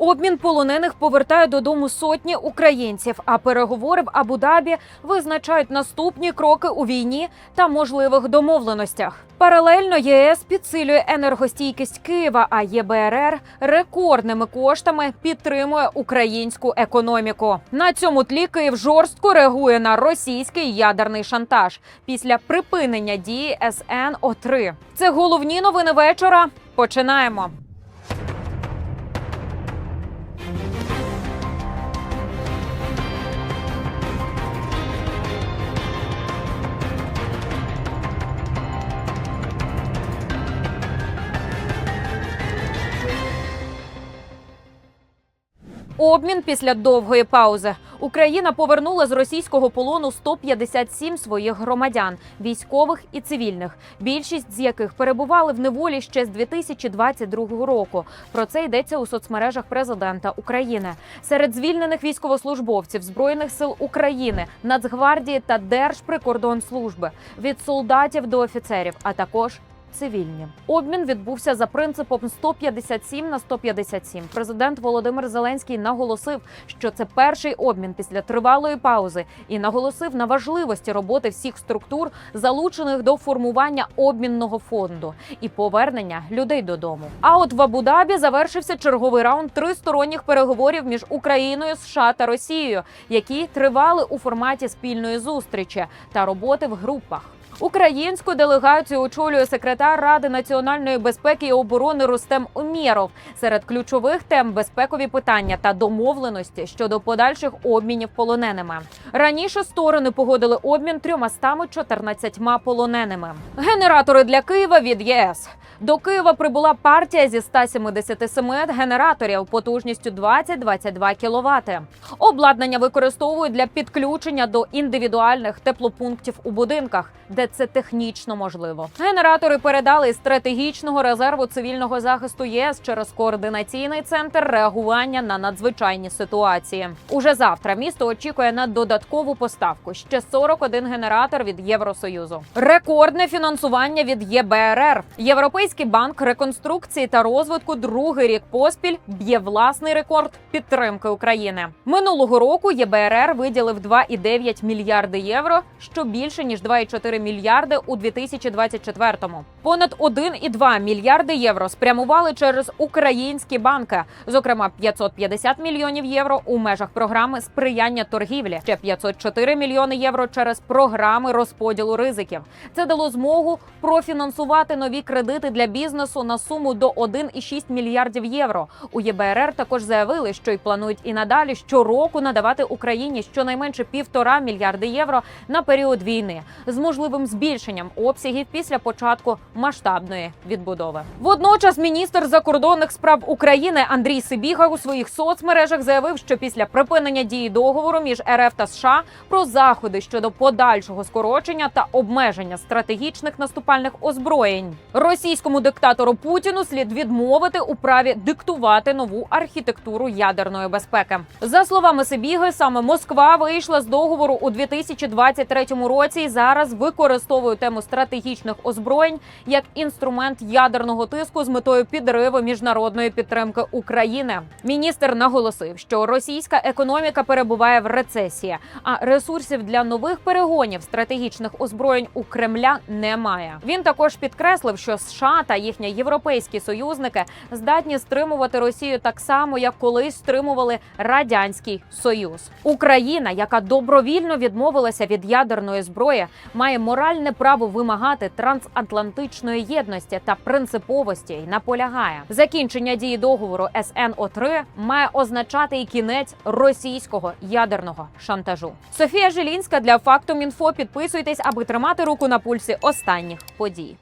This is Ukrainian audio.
Обмін полонених повертає додому сотні українців. А переговори в Абу-Дабі визначають наступні кроки у війні та можливих домовленостях. Паралельно ЄС підсилює енергостійкість Києва, а ЄБРР рекордними коштами підтримує українську економіку. На цьому тлі Київ жорстко реагує на російський ядерний шантаж після припинення дії СН О 3 Це головні новини вечора. Починаємо. Обмін після довгої паузи. Україна повернула з російського полону 157 своїх громадян, військових і цивільних, більшість з яких перебували в неволі ще з 2022 року. Про це йдеться у соцмережах президента України. Серед звільнених військовослужбовців збройних сил України, Нацгвардії та Держприкордонслужби від солдатів до офіцерів, а також цивільні. Обмін відбувся за принципом 157 на 157. Президент Володимир Зеленський наголосив, що це перший обмін після тривалої паузи, і наголосив на важливості роботи всіх структур, залучених до формування обмінного фонду і повернення людей додому. А от в Абу-Дабі завершився черговий раунд тристоронніх переговорів між Україною, США та Росією, які тривали у форматі спільної зустрічі та роботи в групах. Українську делегацію очолює секретар Ради національної безпеки і оборони Рустем Умєров. Серед ключових тем безпекові питання та домовленості щодо подальших обмінів полоненими. Раніше сторони погодили обмін 314 полоненими. Генератори для Києва від ЄС. До Києва прибула партія зі 177 генераторів потужністю 20-22 кВт. Обладнання використовують для підключення до індивідуальних теплопунктів у будинках, де це технічно можливо. Генератори передали із стратегічного резерву цивільного захисту єС через координаційний центр реагування на надзвичайні ситуації. Уже завтра місто очікує на додаткову поставку ще 41 генератор від Євросоюзу. Рекордне фінансування від ЄБРР. Європейський банк реконструкції та розвитку другий рік поспіль б'є власний рекорд підтримки України. Минулого року ЄБРР виділив 2,9 мільярди євро, що більше ніж 2,4 мільярди у 2024-му. Понад 1,2 мільярди євро спрямували через українські банки, зокрема 550 мільйонів євро у межах програми сприяння торгівлі, ще 504 мільйони євро через програми розподілу ризиків. Це дало змогу профінансувати нові кредити для бізнесу на суму до 1,6 мільярдів євро. У ЄБРР також заявили, що й планують і надалі щороку надавати Україні щонайменше півтора мільярди євро на період війни з можливим збільшенням обсягів після початку масштабної відбудови. Водночас міністр закордонних справ України Андрій Сибіга у своїх соцмережах заявив, що після припинення дії договору між РФ та США про заходи щодо подальшого скорочення та обмеження стратегічних наступальних озброєнь російському диктатору Путіну слід відмовити у праві диктувати нову архітектуру ядерної безпеки. За словами Сибіги, саме Москва вийшла з договору у 2023 році і зараз використовує тему стратегічних озброєнь як інструмент ядерного тиску з метою підриву міжнародної підтримки України. Міністр наголосив, що російська економіка перебуває в рецесії, а ресурсів для нових перегонів стратегічних озброєнь у Кремля немає. Він також підкреслив, що США та їхні європейські союзники здатні стримувати Росію так само, як колись стримували радянський союз. Україна, яка добровільно відмовилася від ядерної зброї, має моральне право вимагати трансатлантичної єдності та принциповості й наполягає. Закінчення дії договору СНО 3 має означати і кінець російського ядерного шантажу. Софія Жилінська для факту Мінфо. Підписуйтесь, аби тримати руку на пульсі останніх подій.